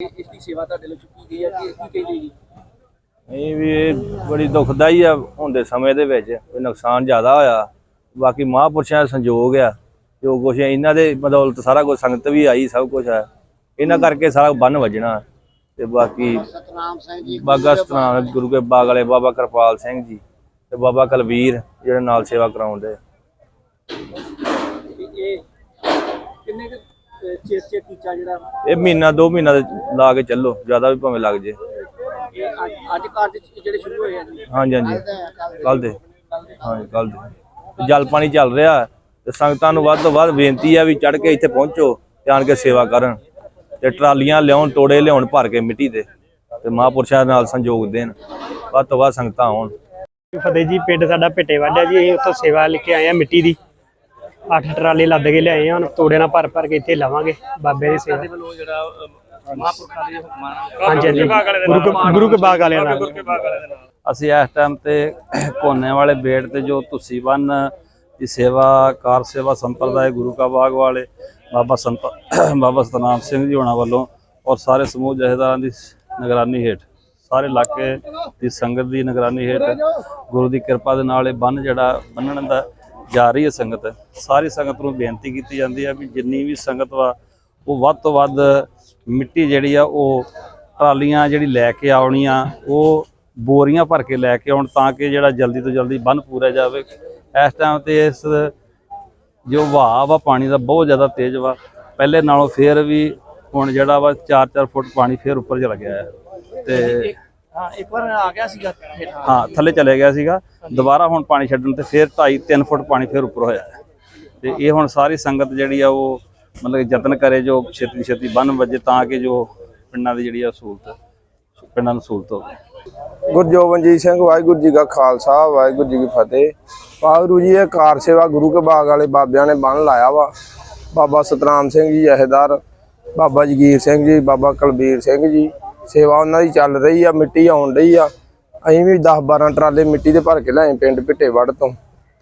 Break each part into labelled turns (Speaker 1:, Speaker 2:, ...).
Speaker 1: ਇਸ ਦੀ ਸੇਵਾ ਤੁਹਾਡੇ ਲਈ ਚੁੱਕੀ ਗਈ ਹੈ ਕਿ ਕੀ ਕਹੀ ਗਈ
Speaker 2: ਇਹ ਵੀ ਇਹ ਬੜੀ ਦੁਖਦਾਈ ਆ ਹੁੰਦੇ ਸਮੇਂ ਦੇ ਵਿੱਚ। ਕੋਈ ਨੁਕਸਾਨ ਜ਼ਿਆਦਾ ਹੋਇਆ। ਬਾਕੀ ਮਹਾਂਪੁਰਸ਼ਾਂ ਦਾ ਸੰਯੋਗ ਆ। ਜੋ ਕੁਛ ਇਹਨਾਂ ਦੇ ਬਦੌਲਤ ਸਾਰਾ ਕੁਝ ਸੰਗਤ ਵੀ ਆਈ ਸਭ ਕੁਝ ਹੈ ਇਹਨਾਂ ਕਰਕੇ ਸਾਰਾ ਬੰਨ ਵੱਜਣਾ। ਤੇ ਬਾਕੀ ਬਾਗਾ ਸਤਨਾਮ ਗੁਰੂ ਕੇ ਬਾਗ ਵਾਲੇ ਬਾਬਾ ਕਿਰਪਾਲ ਸਿੰਘ ਜੀ ਤੇ ਬਾਬਾ ਕਲਵੀਰ ਜਿਹੜੇ ਨਾਲ ਸੇਵਾ ਕਰਾਉਂਦੇ।
Speaker 1: ਇਹ ਕਿੰਨੇ ਟੀਚਾ ਜਿਹੜਾ
Speaker 2: ਇਹ ਮਹੀਨਾ ਦੋ ਮਹੀਨਾ ਦੇ ਲਾ ਕੇ ਚੱਲੋ ਜ਼ਿਆਦਾ ਵੀ ਭਾਵੇਂ ਲੱਗ ਜੇ।
Speaker 1: ਇਹ ਅੱਜ ਅੱਜ ਕਾਰਜ ਜਿਹੜੇ ਸ਼ੁਰੂ ਹੋਏ ਆ ਜੀ।
Speaker 2: ਹਾਂਜੀ ਹਾਂਜੀ। ਕੱਲ ਦੇ। ਹਾਂਜੀ ਕੱਲ ਦੇ। ਜਲ ਪਾਣੀ ਚੱਲ ਰਿਹਾ। ਤੇ ਸੰਗਤਾਂ ਨੂੰ ਵੱਧ ਤੋਂ ਵੱਧ ਬੇਨਤੀ ਆ ਵੀ ਚੜ ਕੇ ਇੱਥੇ ਪਹੁੰਚੋ ਤੇ ਆਣ ਕੇ ਸੇਵਾ ਕਰਨ। ਤੇ ਟਰਾਲੀਆਂ ਲਿਆਉਣ ਤੋੜੇ ਲਿਆਉਣ ਭਰ ਕੇ ਮਿੱਟੀ ਦੇ। ਤੇ ਮਹਾਂਪੁਰਸ਼ਾਂ ਨਾਲ ਸੰਯੋਗ ਦੇਣ। ਵੱਧ ਤੋਂ ਵੱਧ ਸੰਗਤਾਂ ਆਉਣ।
Speaker 3: ਫਤਿਹ ਜੀ ਪਿੰਡ ਸਾਡਾ ਭਿੱਟੇ ਵਾਲਿਆ ਜੀ। ਅਸੀਂ ਉੱਥੋਂ ਸੇਵਾ ਲੈ ਕੇ ਆਏ ਆ ਮਿੱਟੀ ਦੀ। ਅੱਠ ਟਰਾਲੇ ਲੱਦ ਕੇ ਲਿਆਏ ਆ ਤੋੜੇ ਨਾਲ ਭਰ ਭਰ ਕੇ ਇੱਥੇ ਲਾਵਾਂਗੇ, ਬਾਬੇ ਦੀ ਸੇਵਾ।
Speaker 1: ਵੱਲੋਂ ਜਿਹੜਾ ਮਹਾਂਪੁਰਖਾਂ ਦੇ ਹੁਕਮਾਂ ਨਾਲ
Speaker 3: ਹਾਂਜੀ ਹਾਂਜੀ। ਗੁਰੂ ਕੇ ਗੁਰੂ ਕੇ ਬਾਗ ਵਾਲਿਆਂ ਨਾਲ।
Speaker 4: ਅਸੀਂ ਇਸ ਟਾਈਮ ਤੇ ਕੋਨੇ ਵਾਲੇ ਬੇੜ ਤੇ ਜੋ ਤੁਸੀਂ ਬੰਨ, ਦੀ ਸੇਵਾ, ਕਾਰ ਸੇਵਾ ਸੰਪਰਦਾਇ ਗੁਰੂ ਕਾ ਬਾਗ ਵਾਲੇ, ਬਾਬਾ ਸੰਤ, ਬਾਬਾ ਸਤਨਾਮ ਸਿੰਘ ਜੀ ਹੋਣਾ ਵੱਲੋਂ ਔਰ ਸਾਰੇ ਸਮੂਹ ਜਥੇਦਾਰਾਂ ਦੀ ਨਿਗਰਾਨੀ ਹੇਠ, ਸਾਰੇ ਇਲਾਕੇ ਦੀ ਸੰਗਤ ਦੀ ਨਿਗਰਾਨੀ ਹੇਠ ਗੁਰੂ ਦੀ ਕਿਰਪਾ ਦੇ ਨਾਲ ਇਹ ਬੰਨ ਜਿਹੜਾ ਬੰਨਣ ਦਾ ਜਾ ਰਹੀ ਹੈ ਸੰਗਤ, ਸਾਰੀ ਸੰਗਤ ਨੂੰ ਬੇਨਤੀ ਕੀਤੀ ਜਾਂਦੀ ਹੈ ਵੀ ਜਿੰਨੀ ਵੀ ਸੰਗਤ ਵਾ, ਉਹ ਵੱਧ ਤੋਂ ਵੱਧ ਮਿੱਟੀ ਜਿਹੜੀ ਆ, ਉਹ ਟਰਾਲੀਆਂ ਜਿਹੜੀ ਲੈ ਕੇ ਆਉਣੀਆਂ, ਉਹ ਬੋਰੀਆਂ ਭਰ ਕੇ ਲੈ ਕੇ ਆਉਣ ਤਾਂ ਕਿ ਜਿਹੜਾ ਜਲਦੀ ਤੋਂ ਜਲਦੀ ਬੰਨ ਪੂਰਾ ਜਾਵੇ। ਇਸ ਟਾਈਮ ਤੇ ਇਸ ਜੋ ਵਹਾਅ ਵਾ, ਪਾਣੀ ਦਾ ਬਹੁਤ ਜ਼ਿਆਦਾ ਤੇਜ਼ ਵਾ। ਪਹਿਲੇ ਨਾਲੋਂ ਫੇਰ ਵੀ ਹੁਣ ਜਿਹੜਾ ਵਾ 4-4 ਫੁੱਟ ਪਾਣੀ ਫੇਰ ਉੱਪਰ ਚਲਾ ਗਿਆ ਹੈ। ਤੇ
Speaker 1: ਹਾਂ ਇੱਕ ਵਾਰ ਆ ਗਿਆ ਸੀਗਾ ਹੇਠਾਂ।
Speaker 4: ਹਾਂ ਥੱਲੇ ਚਲੇ ਗਿਆ ਸੀਗਾ। ਦੁਬਾਰਾ ਹੁਣ ਪਾਣੀ ਛੱਡਣ ਤੇ ਫੇਰ 2.5-3 ਫੁੱਟ ਪਾਣੀ ਫੇਰ ਉੱਪਰ ਹੋਇਆ ਹੈ। ਤੇ ਇਹ ਹੁਣ ਸਾਰੀ ਸੰਗਤ ਜਿਹੜੀ ਆ ਉਹ ਮਤਲਬ ਕਿ ਯਤਨ ਕਰੇ ਜੋ ਛੇਤੀ ਛੇਤੀ ਬੰਨ ਵੱਜੇ ਤਾਂ ਕਿ ਜੋ ਪਿੰਡਾਂ ਦੀ ਜਿਹੜੀ ਆ ਸਹੂਲਤ ਪਿੰਡਾਂ ਨੂੰ ਸਹੂਲਤ ਹੋਵੇ।
Speaker 5: ਗੁਰਜੋਬਨਜੀਤ ਸਿੰਘ ਵਾਹਿਗੁਰੂ ਜੀ ਕਾ ਖਾਲਸਾ ਵਾਹਿਗੁਰੂ ਜੀ ਕੀ ਫਤਿਹ। ਵਾਹਿਗੁਰੂ ਜੀ ਇਹ ਕਾਰ ਸੇਵਾ ਗੁਰੂ ਕੇ ਬਾਗ ਵਾਲੇ ਬਾਬਿਆਂ ਨੇ ਬੰਨ ਲਾਇਆ ਵਾ। ਬਾਬਾ ਸਤਨਾਮ ਸਿੰਘ ਜੀ ਜਹੇਦਾਰ ਬਾਬਾ ਜਗੀਰ ਸਿੰਘ ਜੀ ਬਾਬਾ ਕੁਲਬੀਰ ਸਿੰਘ ਜੀ। ਸੇਵਾ ਉਹਨਾਂ ਦੀ ਚੱਲ ਰਹੀ ਆ ਮਿੱਟੀ ਆਉਣ ਰਹੀ ਆ। ਅਸੀਂ ਵੀ 10 12 ਟਰਾਲੇ ਮਿੱਟੀ ਦੇ ਭਰ ਕੇ ਲਿਆਏ ਪਿੰਡ ਭਿੱਟੇਵੜ ਤੋਂ।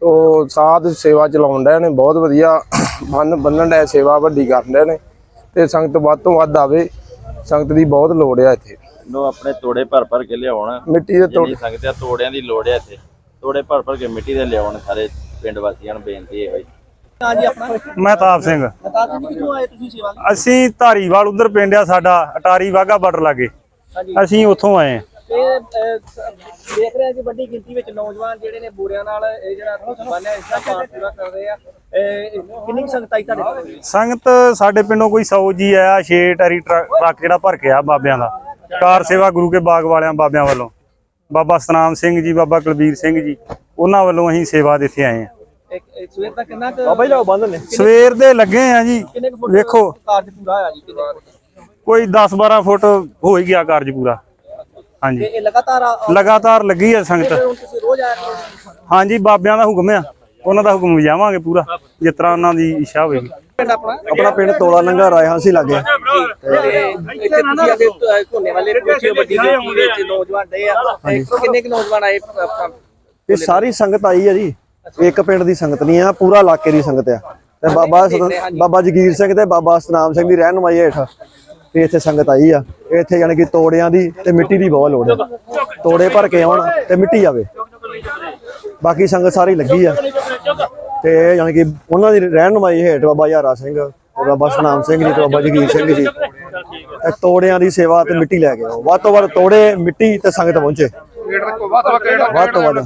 Speaker 5: ਤੋ ਸਾਧ ਸੇਵਾ ਚਲਾਉਣ ਡਏ ਨੇ ਬਹੁਤ ਵਧੀਆ ਬੰਨ ਬੰਨਣ ਡਏ ਸੇਵਾ ਵੱਡੀ ਕਰਨ ਡਏ ਨੇ। ਤੇ ਸੰਗਤ ਵੱਧ ਤੋਂ ਵੱਧ ਆਵੇ ਸੰਗਤ ਦੀ ਬਹੁਤ ਲੋੜ ਆ ਇੱਥੇ।
Speaker 4: ਨੂੰ ਆਪਣੇ ਤੋੜੇ ਭਰ ਭਰ ਕੇ ਲਿਆਉਣ।
Speaker 5: ਮਿੱਟੀ ਦੇ ਤੋੜ
Speaker 4: ਸੰਗਤ ਆ ਤੋੜਿਆਂ ਦੀ ਲੋੜ ਹੈ ਇੱਥੇ। ਤੋੜੇ ਭਰ ਭਰ ਕੇ ਮਿੱਟੀ ਦੇ ਲਿਆਉਣ ਸਾਰੇ ਪਿੰਡ ਵਾਸੀਆਂ ਨੂੰ ਬੇਨਤੀ ਇਹ ਹੋਈ
Speaker 1: ਹਾਂ ਜੀ ਆਪਣਾ?
Speaker 3: ਮਹਿਤਾਬ ਸਿੰਘ।
Speaker 1: ਬਤਾ ਦਿਓ ਜੀ ਕਿੱਥੋਂ ਆਏ ਤੁਸੀਂ ਸੇਵਾ ਲਈ?
Speaker 3: ਅਸੀਂ ਧਾਰੀਵਾਲ ਉਧਰ ਪਿੰਡ ਆ ਸਾਡਾ ਅਟਾਰੀ ਵਾਗਾ ਬਾਰਡਰ ਲਾਗੇ। ਅਸੀਂ ਉੱਥੋਂ ਆਏ ਆ
Speaker 1: ਤੇ ਅਹ, ਸ- ਦੇਖ ਰਹੇ ਹਾਂ ਕਿ ਵੱਡੀ ਗਿਣਤੀ ਵਿੱਚ ਨੌਜਵਾਨ ਜਿਹੜੇ ਨੇ ਬੋਰਿਆਂ ਨਾਲ ਇਹ ਜਿਹੜਾ ਬੰਨਿਆ ਇਸ ਦਾ ਪਾਠ ਪੂਰਾ ਕਰ ਰਹੇ ਆ। ਕਿੰਨੀ ਸੰਗਤ ਆਈ ਤੁਹਾਡੇ ਕੋਲ?
Speaker 3: ਸੰਗਤ ਸਾਡੇ ਪਿੰਡੋਂ ਕੋਈ 100 ਜੀ ਆਇਆ 6 ਟਰੀ ਟਰੱਕ ਜਿਹੜਾ ਭਰ ਕੇ ਆ ਬਾਬਿਆਂ ਦਾ। ਕਾਰ ਸੇਵਾ ਗੁਰੂ ਕੇ ਬਾਗ ਵਾਲਿਆਂ ਬਾਬਿਆਂ ਵੱਲੋਂ। ਬਾਬਾ ਸਤਨਾਮ ਸਿੰਘ ਜੀ ਬਾਬਾ ਕੁਲਬੀਰ ਸਿੰਘ ਜੀ ਉਹਨਾਂ ਵੱਲੋਂ ਅਸੀਂ ਸੇਵਾ ਦੇ ਇੱਥੇ ਆਏ ਆ
Speaker 1: ਇੱਕ ਸਵੇਰ ਤੱਕ ਕਿੰਨਾ ਕੁ ਬਾਬਾ ਜੀ ਬੰਦ ਨੇ।
Speaker 3: ਸਵੇਰ ਦੇ ਲੱਗੇ ਆ ਜੀ।
Speaker 1: ਕਿੰਨੇ ਕੁ ਫੁੱਟ
Speaker 3: ਵੇਖੋ।
Speaker 1: ਕਾਰਜ ਪੂਰਾ ਹੋਇਆ ਜੀ? ਕਿੰਨੇ ਕੁ ਫੁੱਟ?
Speaker 3: ਕੋਈ 10 12 ਫੁੱਟ ਹੋ ਹੀ ਗਿਆ ਕਾਰਜ ਪੂਰਾ।
Speaker 1: ਤੇ
Speaker 3: ਹਾਂਜੀ
Speaker 1: ਇਹ ਲਗਾਤਾਰ ਆ- ਆ-
Speaker 3: ਲਗਾਤਾਰ ਲੱਗੀ ਆ ਸੰਗਤ।
Speaker 1: ਫਿਰ ਹੁਣ ਤੁਸੀਂ ਰੋਜ਼ ਆਇਆ ਕਰੋ
Speaker 3: ਹਾਂਜੀ ਬਾਬਿਆਂ ਦਾ ਹੁਕਮ ਆ। ਉਹਨਾਂ ਦਾ ਹੁਕਮ ਵਜਾਵਾਂਗੇ ਪੂਰਾ ਜਿਸ ਤਰ੍ਹਾਂ ਉਹਨਾਂ ਦੀ ਇੱਛਾ ਹੋਵੇਗੀ।
Speaker 1: ਪਿੰਡ ਆਪਣਾ?
Speaker 5: ਆਪਣਾ ਪਿੰਡ ਤੋਲਾ ਲੱਗੇ।
Speaker 1: ਤੇ ਇੱਥੇ ਤੁਸੀਂ ਆਦੇ ਕੋਨੇ ਵਾਲੇ ਕੋਠੀ ਵੱਡੀ ਗਿਣਤੀ ਵਿੱਚ ਨੌਜਵਾਨ ਦੇ ਆ। ਤੇ ਕਿੰਨੇ ਕੁ ਨੌਜਵਾਨ ਆਏ ਆਪਣਾ?
Speaker 5: ਇਹ ਸਾਰੀ ਸੰਗਤ ਆਈ ਹੈ ਜੀ। ਇੱਕ ਪਿੰਡ ਦੀ ਸੰਗਤ ਨਹੀਂ ਆ ਪੂਰਾ ਇਲਾਕੇ ਦੀ ਸੰਗਤ ਆ। ਤੇ ਬਾਬਾ ਬਾਬਾ ਜਗੀਰ ਸਿੰਘ ਤੇ ਬਾਬਾ ਸਤਨਾਮ ਸਿੰਘ ਦੀ ਰਹਿਨਮਾਈ ਹੇਠ ਤੇ ਇੱਥੇ ਸੰਗਤ ਆਈ ਆ। ਇੱਥੇ ਯਾਨੀ ਕਿ ਤੋੜਿਆਂ ਦੀ ਤੇ ਮਿੱਟੀ ਦੀ ਬਹੁਤ ਲੋੜ ਹੈ ਤੋੜੇ ਭਰ ਕੇ ਆਉਣ ਤੇ ਮਿੱਟੀ ਆਵੇ। ਬਾਕੀ ਸੰਗਤ ਸਾਰੀ ਲੱਗੀ ਆ। ਤੇ ਯਾਨੀ ਕਿ ਉਹਨਾਂ ਦੀ ਰਹਿਨਮਾਈ ਹੇਠ ਬਾਬਾ ਯਾਰਾ ਸਿੰਘ ਤੇ ਬਾਬਾ ਸਤਨਾਮ ਸਿੰਘ ਜੀ ਤੇ ਬਾਬਾ ਜਗੀਰ ਸਿੰਘ ਜੀ ਤੇ ਤੋੜਿਆਂ ਦੀ ਸੇਵਾ ਤੇ ਮਿੱਟੀ ਲੈ ਕੇ ਆਓ। ਵੱਧ ਤੋਂ ਵੱਧ ਤੋੜੇ ਮਿੱਟੀ ਤੇ ਸੰਗਤ ਪਹੁੰਚੇ। ਵੱਧ ਤੋਂ ਵੱਧ